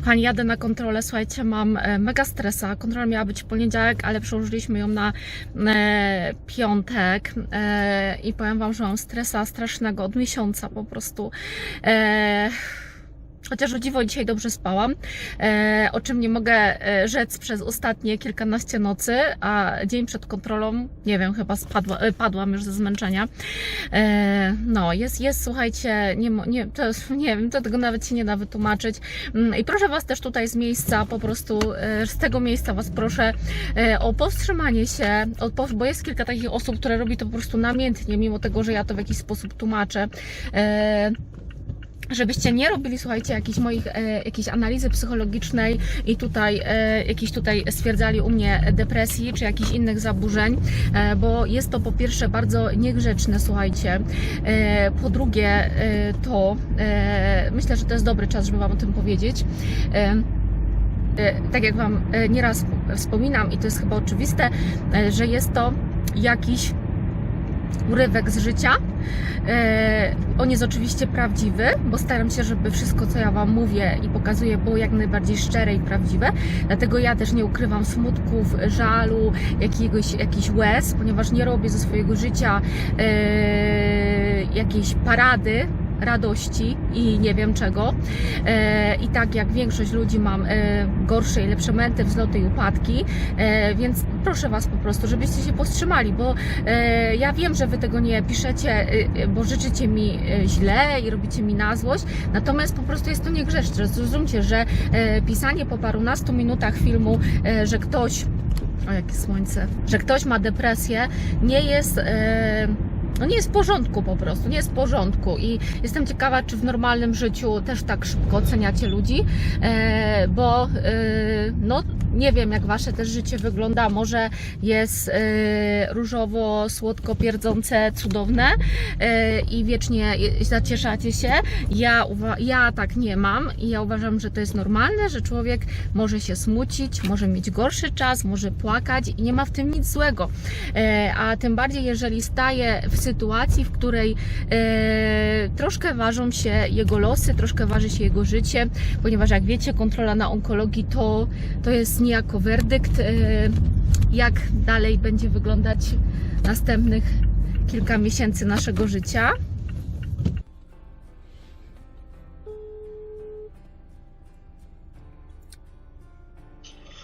Kochani, jadę na kontrolę, słuchajcie, mam e, mega stresa. Kontrola miała być w poniedziałek, ale przełożyliśmy ją na e, piątek e, i powiem Wam, że mam stresa strasznego od miesiąca po prostu. E, Chociaż o dziwo dzisiaj dobrze spałam, e, o czym nie mogę e, rzec przez ostatnie kilkanaście nocy, a dzień przed kontrolą, nie wiem, chyba spadła, e, padłam już ze zmęczenia. No, jest, jest, słuchajcie, nie, nie, to, nie wiem, to tego nawet się nie da wytłumaczyć. Mm, I proszę Was też tutaj z miejsca, po prostu z tego miejsca Was proszę o powstrzymanie się, bo jest kilka takich osób, które robi to po prostu namiętnie, mimo tego, że ja to w jakiś sposób tłumaczę. Żebyście nie robili, słuchajcie, jakiejś moich, e, jakiejś analizy psychologicznej i tutaj e, jakiś tutaj stwierdzali u mnie depresji czy jakichś innych zaburzeń, e, bo jest to po pierwsze bardzo niegrzeczne, słuchajcie. E, po drugie e, to e, myślę, że to jest dobry czas, żeby Wam o tym powiedzieć. E, e, tak jak Wam e, nieraz wspominam i to jest chyba oczywiste, e, że jest to jakiś urywek z życia. E, on jest oczywiście prawdziwy, bo staram się, żeby wszystko, co ja Wam mówię i pokazuję, było jak najbardziej szczere i prawdziwe. Dlatego ja też nie ukrywam smutków, żalu, jakiegoś, jakichś łez, ponieważ nie robię ze swojego życia e, jakiejś parady radości i nie wiem czego. E, I tak jak większość ludzi mam e, gorsze i lepsze momenty, wzloty i upadki, e, więc proszę Was po prostu, żebyście się powstrzymali, bo ja wiem, że Wy tego nie piszecie, bo życzycie mi źle i robicie mi na złość, natomiast po prostu jest to niegrzeczne. Zrozumcie, że pisanie po parunastu minutach filmu, że ktoś o jakie słońce, że ktoś ma depresję, nie jest. E, no nie jest w porządku po prostu, nie jest w porządku. I jestem ciekawa, czy w normalnym życiu też tak szybko oceniacie ludzi, e, bo e, no nie wiem, jak wasze też życie wygląda, może jest e, różowo, słodko pierdzące, cudowne e, i wiecznie zacieszacie się. Ja, ja tak nie mam i ja uważam, że to jest normalne, że człowiek może się smucić, może mieć gorszy czas, może płakać i nie ma w tym nic złego. E, a tym bardziej, jeżeli staje w sytuacji, w której troszkę ważą się jego losy, troszkę waży się jego życie, ponieważ jak wiecie, kontrola na onkologii to, to jest niejako werdykt, e, jak dalej będzie wyglądać następnych kilka miesięcy naszego życia.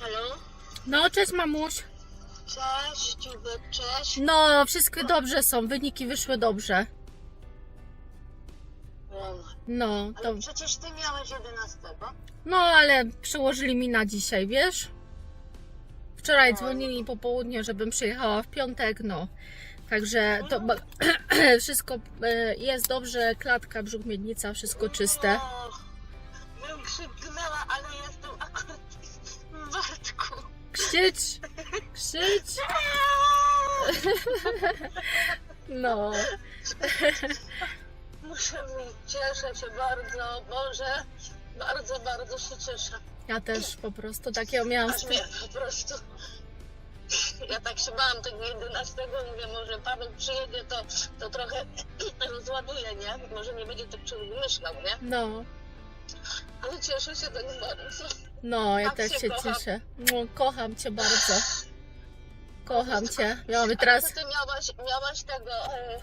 Halo? No, cześć mamuś. Cześć, Dziubek, cześć. No, wszystko dobrze są, wyniki wyszły dobrze. No, No, to, ale przecież ty miałeś 11. no ale przełożyli mi na dzisiaj, wiesz? Wczoraj No. dzwonili po południu, żebym przyjechała w piątek, no. Także to ba- wszystko e, jest dobrze, klatka, brzuch, miednica, wszystko czyste. O, bym krzyknęła, ale jestem akurat w Bartku. Krzycz, krzycz, no. Muszę mówić, cieszę się bardzo, Boże. Bardzo, bardzo się cieszę. Ja też po prostu takiego miałam Aż mnie po prostu... Ja tak się bałam tego 11, mówię, może Paweł przyjedzie, to, to trochę rozładuje, nie? Może nie będzie tak człowiek myślał, nie? No, Ale cieszę się tak bardzo. no, ja Tak też się się cieszę. No, kocham cię bardzo. Kocham cię. Miałam teraz. to ty miałaś, miałaś tego, e,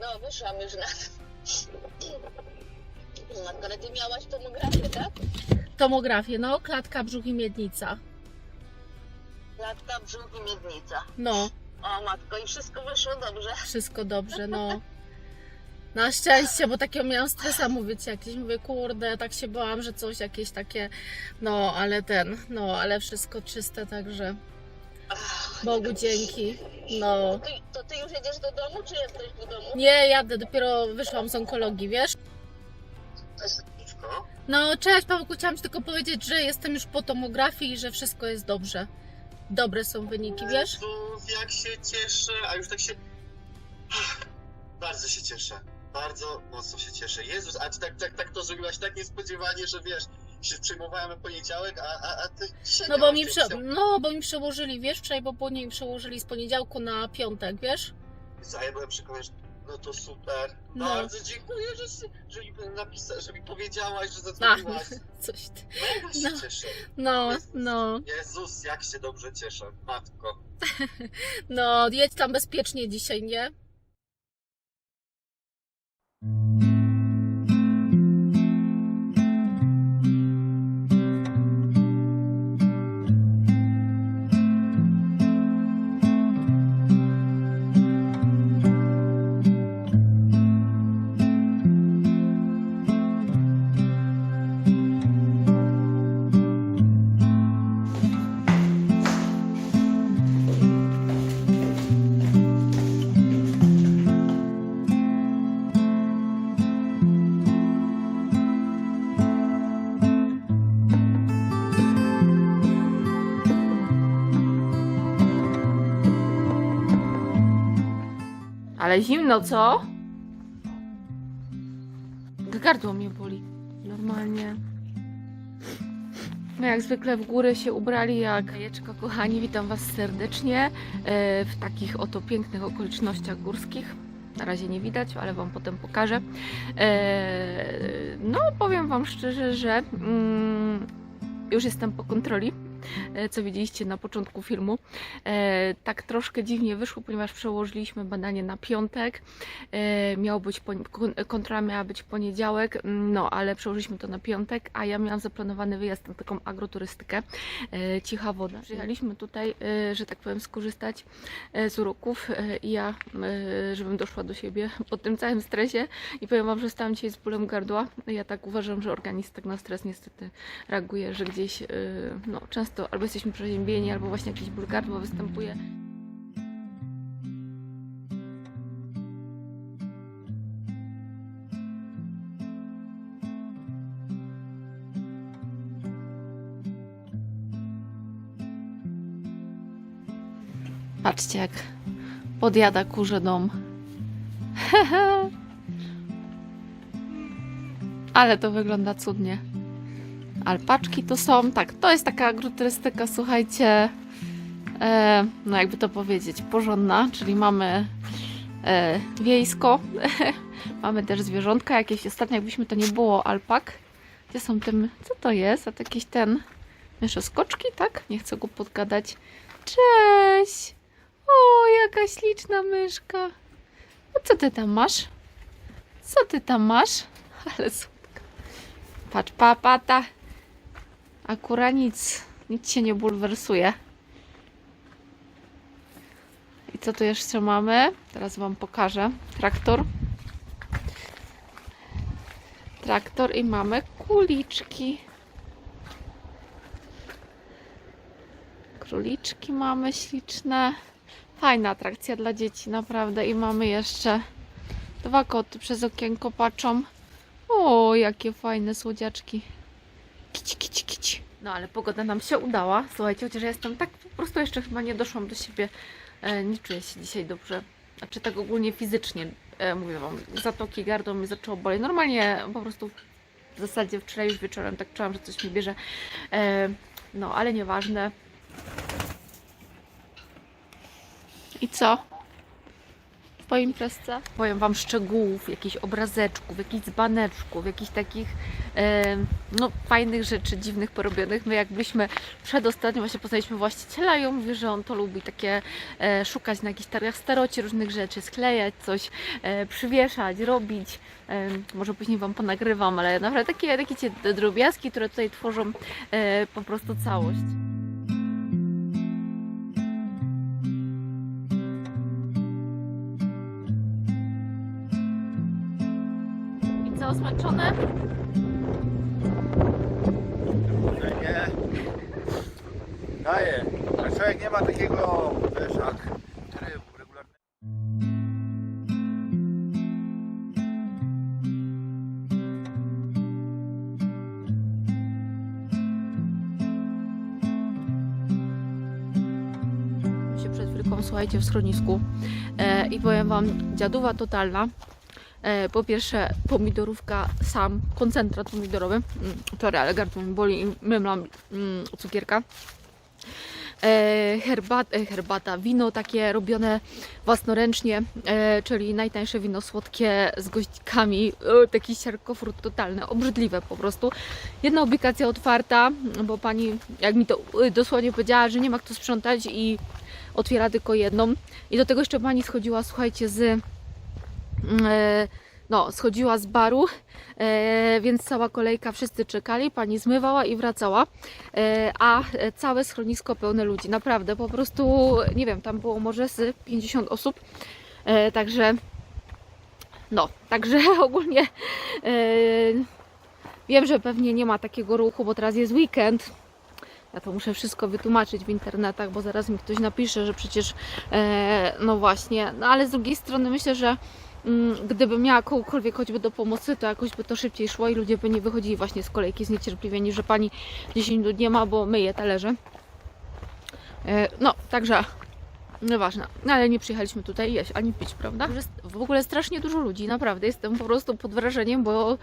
no wyszłam już na ale ty miałaś tomografię, tak? Tomografię, no, klatka, brzuch i miednica. Latka, brzuch i miednica. No, O matko, i wszystko wyszło dobrze. wszystko dobrze, no. Na szczęście, bo takiego miałam stresa, mówię ci jakieś, mówię, kurde, tak się bałam, że coś jakieś takie, no, ale ten, no, ale wszystko czyste, także Bogu dzięki, no. Ty, to ty już jedziesz do domu, czy jesteś w domu? Nie, jadę, dopiero wyszłam z onkologii, wiesz? No, cześć Pawełku, chciałam ci tylko powiedzieć, że jestem już po tomografii i że wszystko jest dobrze. Dobre są wyniki, wiesz? Jezus, jak się cieszę, a już tak się... Bardzo się cieszę. Bardzo mocno się cieszę. Jezus, a ty tak, tak, tak to zrobiłaś tak niespodziewanie, że wiesz, się przejmowałem w poniedziałek, a, a, a ty dzisiaj No bo, mi prze... no, bo mi przełożyli, wiesz, wczoraj po południu mi przełożyli z poniedziałku na piątek, wiesz? Ja przekonany, że... No to super. No. Bardzo dziękuję, że, że mi napisa- że mi powiedziałaś, że zadzwoniłaś. Coś ty. Mega się No. cieszę. No, no, Jezus, jak się dobrze cieszę, matko. no, jedź tam bezpiecznie dzisiaj, nie? Ale zimno, co? Gardło mnie boli. Normalnie. My jak zwykle w górę się ubrali jak jajeczka, kochani. Witam Was serdecznie e, w takich oto pięknych okolicznościach górskich. Na razie nie widać, ale Wam potem pokażę. E, No, powiem Wam szczerze, że mm, już jestem po kontroli, co widzieliście na początku filmu. E, tak troszkę dziwnie wyszło, ponieważ przełożyliśmy badanie na piątek. E, miało być kontrola miała być poniedziałek, no ale przełożyliśmy to na piątek, a ja miałam zaplanowany wyjazd na taką agroturystykę e, Cicha Woda. Przyjechaliśmy tutaj, e, że tak powiem, skorzystać e, z uroków e, i ja, e, żebym doszła do siebie po tym całym stresie i powiem Wam, że stałam dzisiaj z bólem gardła. Ja tak uważam, że organizm tak na stres niestety reaguje, że gdzieś e, no, często albo jesteśmy przeziębieni, albo właśnie jakiś ból gardła występuje. Patrzcie, jak podjada kurze dom. Ale to wygląda cudnie. Alpaczki tu są. Tak, to jest taka agroturystyka, słuchajcie. E, no, jakby to powiedzieć, porządna, czyli mamy e, wiejsko. mamy też zwierzątka jakieś. Ostatnio, jakbyśmy to nie było alpak. Gdzie są tym. Co to jest? A to jakiś ten. Jeszcze skoczki, tak? Nie chcę go podgadać. Cześć! O, jaka śliczna myszka. No co ty tam masz? Co ty tam masz? Ale słodka. Patrz, papata. Akurat nic, nic się nie bulwersuje. I co tu jeszcze mamy? Teraz Wam pokażę. Traktor. Traktor i mamy kuliczki. Króliczki mamy śliczne. Fajna atrakcja dla dzieci, naprawdę. I mamy jeszcze dwa koty przez okienko patrzą. O, jakie fajne słodziaczki. No ale pogoda nam się udała. Słuchajcie, chociaż ja jestem tak po prostu jeszcze chyba nie doszłam do siebie. E, nie czuję się dzisiaj dobrze. Znaczy tak ogólnie fizycznie. E, mówię Wam, zatoki gardło mi zaczęło boleć. Normalnie po prostu w zasadzie wczoraj już wieczorem tak czułam, że coś mi bierze. E, no ale nieważne. I co? Po imprezce? Powiem Wam szczegółów, jakichś obrazeczków, jakichś dzbaneczków, jakichś takich e, no, fajnych rzeczy, dziwnych porobionych. My jak byliśmy przedostatnio właśnie poznaliśmy właściciela i on mówi, że on to lubi takie e, szukać na jakichś targach staroci różnych rzeczy, sklejać coś, e, przywieszać, robić. E, może później Wam ponagrywam, ale naprawdę takie, takie drobiazgi, które tutaj tworzą e, po prostu całość. I co, zmęczone? Daje. A człowiek nie ma takiego, wiesz, jak trybu regularnego. się przed chwilką, słuchajcie, w schronisku e, i powiem Wam, dziadowa totalna. E, po pierwsze, pomidorówka sam, koncentrat pomidorowy. Mm, sorry, ale gardło mi boli i mymlam mm, cukierka. E, herbat, e, herbata, wino takie robione własnoręcznie, e, czyli najtańsze wino słodkie z goździkami, taki siarkofrut totalny, obrzydliwe po prostu. Jedna ubikacja otwarta, bo pani, jak mi to e, dosłownie powiedziała, że nie ma kto sprzątać i otwiera tylko jedną. I do tego jeszcze pani schodziła, słuchajcie, z e, no, schodziła z baru, e, więc cała kolejka, wszyscy czekali, pani zmywała i wracała, e, a całe schronisko pełne ludzi, naprawdę, po prostu, nie wiem, tam było może z 50 osób, e, także, no, także ogólnie e, wiem, że pewnie nie ma takiego ruchu, bo teraz jest weekend, ja to muszę wszystko wytłumaczyć w internetach, bo zaraz mi ktoś napisze, że przecież, e, no właśnie, no ale z drugiej strony myślę, że mm, gdybym miała kogokolwiek choćby do pomocy, to jakoś by to szybciej szło i ludzie by nie wychodzili właśnie z kolejki zniecierpliwieni, że pani 10 minut nie ma, bo myje talerze. E, no, także nieważne. No, ale nie przyjechaliśmy tutaj jeść ani pić, prawda? W ogóle strasznie dużo ludzi, naprawdę. Jestem po prostu pod wrażeniem, bo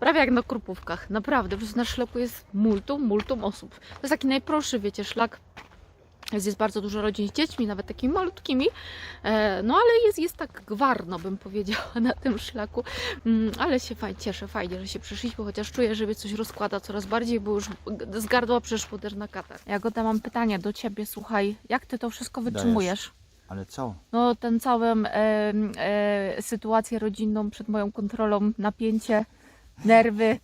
prawie jak na Krupówkach. Naprawdę, po prostu na szlaku jest multum, multum osób. To jest taki najprostszy, wiecie, szlak. Jest, jest bardzo dużo rodzin z dziećmi, nawet takimi malutkimi. E, no ale jest, jest tak gwarno, bym powiedziała, na tym szlaku. Mm, ale się fajnie cieszę, fajnie, że się przyszliśmy, chociaż czuję, że mnie coś rozkłada coraz bardziej, bo już z gardła przeszło też na katar. Jagoda, mam pytanie do Ciebie, słuchaj, jak Ty to wszystko wytrzymujesz? Ale co? No, ten całą e, e, sytuację rodzinną przed moją kontrolą, napięcie, nerwy.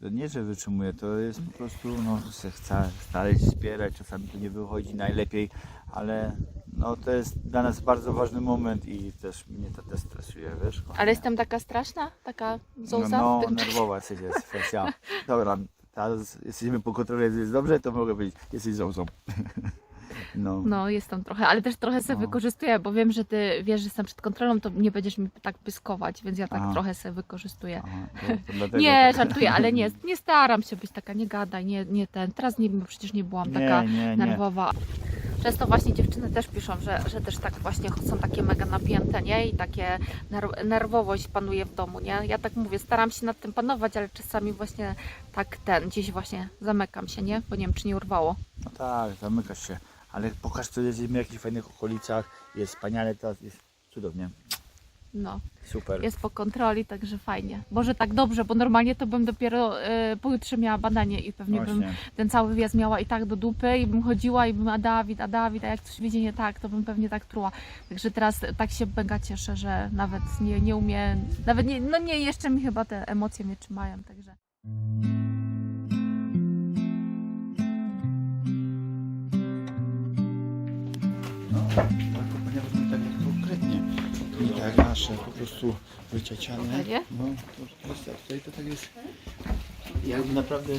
To nie, że wytrzymuję, to jest po prostu, no, se chcę starać się wspierać, czasami to nie wychodzi najlepiej, ale no, to jest dla nas bardzo ważny moment i też mnie to też stresuje, wiesz? kochanie. Ale jestem taka straszna, taka. No, no nerwowa coś jest kwestia. Dobra, teraz jesteśmy po kontroli, jest dobrze, to mogę powiedzieć, jesteś zołzą. No. No, jestem trochę, ale też trochę sobie No. wykorzystuję, bo wiem, że ty wiesz, że jestem przed kontrolą, to nie będziesz mi tak pyskować, więc ja tak Aha. trochę sobie wykorzystuję. Aha, to, Nie, tak. żartuję, ale nie, nie staram się być taka, nie gadaj, nie, nie ten. Teraz nie, bo przecież nie byłam taka nie, nie, nie. nerwowa. Często właśnie dziewczyny też piszą, że, że też tak właśnie są takie mega napięte, nie? I takie ner- nerwowość panuje w domu, nie? Ja tak mówię, staram się nad tym panować, ale czasami właśnie tak ten, gdzieś właśnie zamykam się, nie? Bo nie wiem, czy nie urwało. No tak, zamykasz się. Ale pokaż, co jesteśmy w jakichś fajnych okolicach. Jest wspaniale, teraz jest cudownie. No. Super. jest po kontroli, także fajnie. Może tak dobrze, bo normalnie to bym dopiero e, pojutrze miała badanie i pewnie bym Właśnie. ten cały wjazd miała i tak do dupy i bym chodziła i bym, a Dawid, a Dawid, a jak coś wyjdzie nie tak, to bym pewnie tak truła. Także teraz tak się mega cieszę, że nawet nie, nie umiem, nawet nie, no nie, jeszcze mi chyba te emocje mnie trzymają, także. Tak, ponieważ my tak konkretnie, nie tak nasze po prostu wycieciane. Nie? No, to, jest, a tutaj to tak jest jakby naprawdę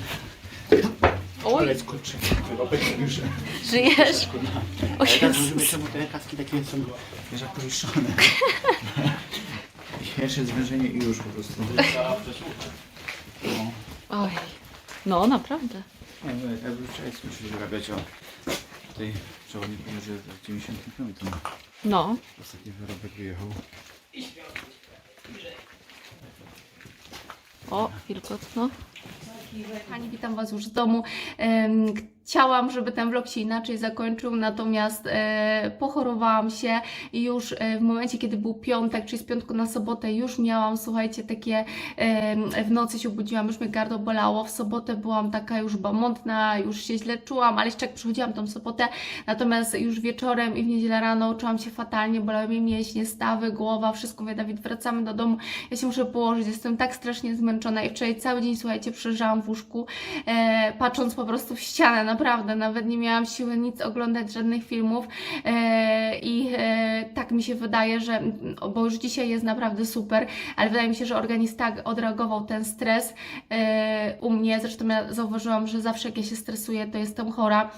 Oj, palec kurczę, obecnie już żyjesz? O Ale tak Jezus. czemu te kaski takie są, wiesz, jak powieszone. Pierwsze zwężenie i już po prostu. No. Oj, no naprawdę. Nie, no, ja bym wczoraj muszę wyrabiać o tej przewodnik że w 95 No, ostatni wyrobek wyjechał. O, wilgotno. Kochani, witam Was już z domu. Chciałam, żeby ten vlog się inaczej zakończył, natomiast e, pochorowałam się i już e, w momencie, kiedy był piątek, czyli z piątku na sobotę, już miałam, słuchajcie, takie em, w nocy się obudziłam, już mnie gardło bolało. W sobotę byłam taka już bamotna, już się źle czułam, ale jeszcze jak przychodziłam tą sobotę, natomiast już wieczorem i w niedzielę rano czułam się fatalnie, bolały mnie mięśnie, stawy, głowa, wszystko. Mówię, Dawid, wracamy do domu, ja się muszę położyć, jestem tak strasznie zmęczona i wczoraj cały dzień, słuchajcie, przeżyłam w łóżku, e, patrząc po prostu w ścianę, naprawdę, nawet nie miałam siły nic oglądać, żadnych filmów e, i e, tak mi się wydaje, że, bo już dzisiaj jest naprawdę super, ale wydaje mi się, że organizm tak odreagował ten stres e, u mnie, zresztą ja zauważyłam, że zawsze jak ja się stresuję, to jestem chora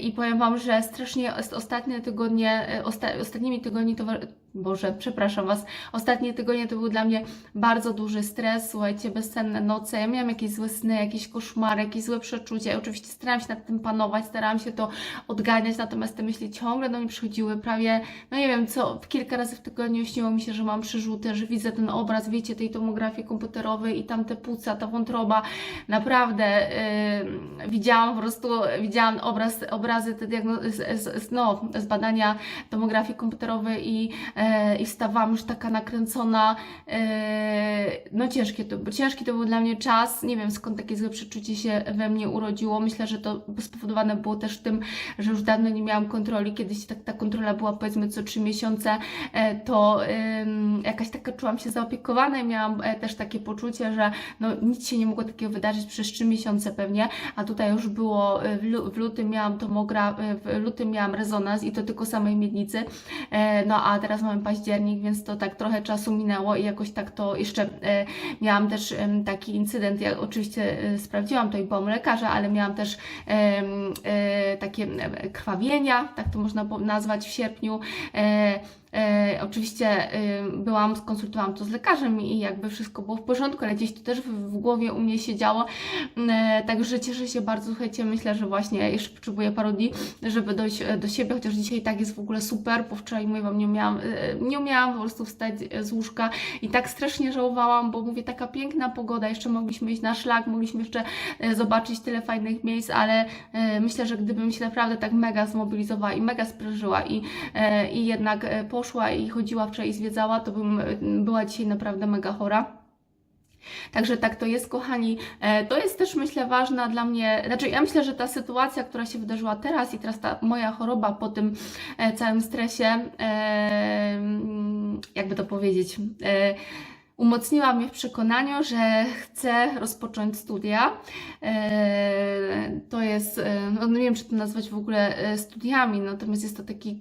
i powiem Wam, że strasznie ostatnie tygodnie, osta, ostatnimi tygodni Boże, przepraszam Was. Ostatnie tygodnie to był dla mnie bardzo duży stres, słuchajcie, bezsenne noce. Ja miałam jakieś złe sny, jakieś koszmary, jakieś złe przeczucia. Ja oczywiście starałam się nad tym panować, starałam się to odganiać, natomiast te myśli ciągle do mnie przychodziły. Prawie, no nie wiem, co, kilka razy w tygodniu śniło mi się, że mam przerzuty, że widzę ten obraz, wiecie, tej tomografii komputerowej i tam te płuca, ta wątroba. Naprawdę, widziałam po prostu, widziałam obraz, obrazy te diagno- z, z, no, z badania tomografii komputerowej i, e, i wstawałam już taka nakręcona. E, no ciężkie to, ciężki to był dla mnie czas. Nie wiem skąd takie złe przeczucie się we mnie urodziło. Myślę, że to spowodowane było też tym, że już dawno nie miałam kontroli. Kiedyś tak, ta kontrola była powiedzmy co trzy miesiące, e, to jakaś taka czułam się zaopiekowana i miałam e, też takie poczucie, że no, nic się nie mogło takiego wydarzyć przez trzy miesiące pewnie, a tutaj już było w, lu- w lutym miałam tomogra, w lutym miałam rezonans i to tylko samej miednicy, no a teraz mamy październik, więc to tak trochę czasu minęło i jakoś tak to jeszcze e, miałam też taki incydent, ja oczywiście e, sprawdziłam to i byłam lekarza, ale miałam też e, takie krwawienia, tak to można nazwać w sierpniu. E, oczywiście e, byłam, skonsultowałam to z lekarzem i jakby wszystko było w porządku, ale gdzieś to też w, głowie u mnie się działo. E, także cieszę się bardzo, słuchajcie, myślę, że właśnie jeszcze potrzebuję paru dni, żeby dojść do siebie, chociaż dzisiaj tak jest w ogóle super, bo wczoraj mówię Wam, nie umiałam, nie umiałam po prostu wstać z łóżka i tak strasznie żałowałam, bo mówię, taka piękna pogoda, jeszcze mogliśmy iść na szlak, mogliśmy jeszcze zobaczyć tyle fajnych miejsc, ale myślę, że gdybym się naprawdę tak mega zmobilizowała i mega sprężyła i, i jednak e, poszła i chodziła wczoraj i zwiedzała, to bym e, była dzisiaj naprawdę mega chora. Także tak to jest, kochani. E, To jest też, myślę, ważna dla mnie. Znaczy, ja myślę, że ta sytuacja, która się wydarzyła teraz i teraz ta moja choroba po tym e, całym stresie, jakby to powiedzieć, umocniła mnie w przekonaniu, że chcę rozpocząć studia. To jest, no nie wiem, czy to nazwać w ogóle studiami, natomiast jest to taki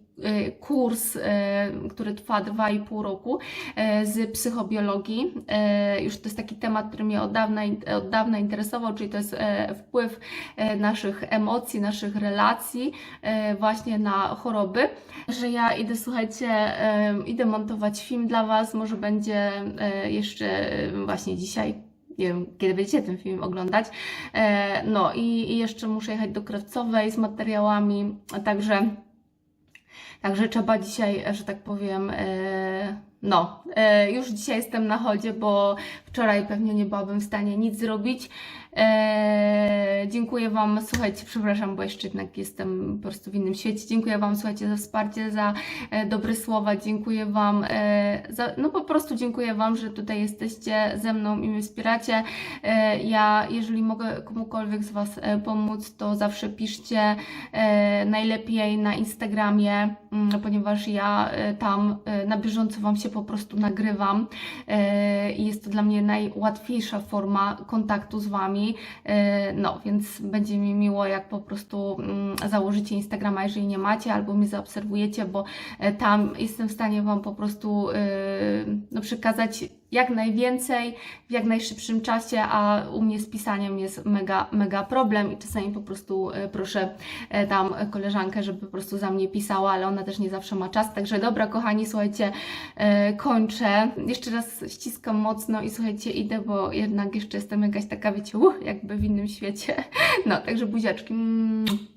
kurs, e, który trwa 2,5 roku e, z psychobiologii. E, Już to jest taki temat, który mnie od dawna, od dawna interesował, czyli to jest e, wpływ e, naszych emocji, naszych relacji e, właśnie na choroby. Że ja idę, słuchajcie, e, idę montować film dla Was, może będzie e, jeszcze e, właśnie dzisiaj. Nie wiem, kiedy będziecie ten film oglądać. E, No i, jeszcze muszę jechać do Krawcowej z materiałami, także Także trzeba dzisiaj, że tak powiem, e, no, e, już dzisiaj jestem na chodzie, bo wczoraj pewnie nie byłabym w stanie nic zrobić. E, dziękuję Wam, słuchajcie, przepraszam, bo jeszcze jednak jestem po prostu w innym świecie. Dziękuję Wam, słuchajcie, za wsparcie, za e, dobre słowa. Dziękuję Wam, za, no po prostu dziękuję Wam, że tutaj jesteście ze mną i mnie wspieracie. Ja, jeżeli mogę komukolwiek z Was pomóc, to zawsze piszcie najlepiej na Instagramie, mm, ponieważ ja tam na bieżąco Wam się po prostu nagrywam e, i jest to dla mnie najłatwiejsza forma kontaktu z Wami. E, No, więc będzie mi miło, jak po prostu mm, założycie Instagrama, jeżeli nie macie, albo mnie zaobserwujecie, bo e, tam jestem w stanie Wam po prostu no, przekazać jak najwięcej w jak najszybszym czasie, a u mnie z pisaniem jest mega, mega problem i czasami po prostu e, proszę e, tam koleżankę, żeby po prostu za mnie pisała, ale ona też nie zawsze ma czas. Także dobra, kochani, słuchajcie, e, kończę. Jeszcze raz ściskam mocno i słuchajcie, idę, bo jednak jeszcze jestem jakaś taka, wiecie, uh, jakby w innym świecie. No, także buziaczki. Mm.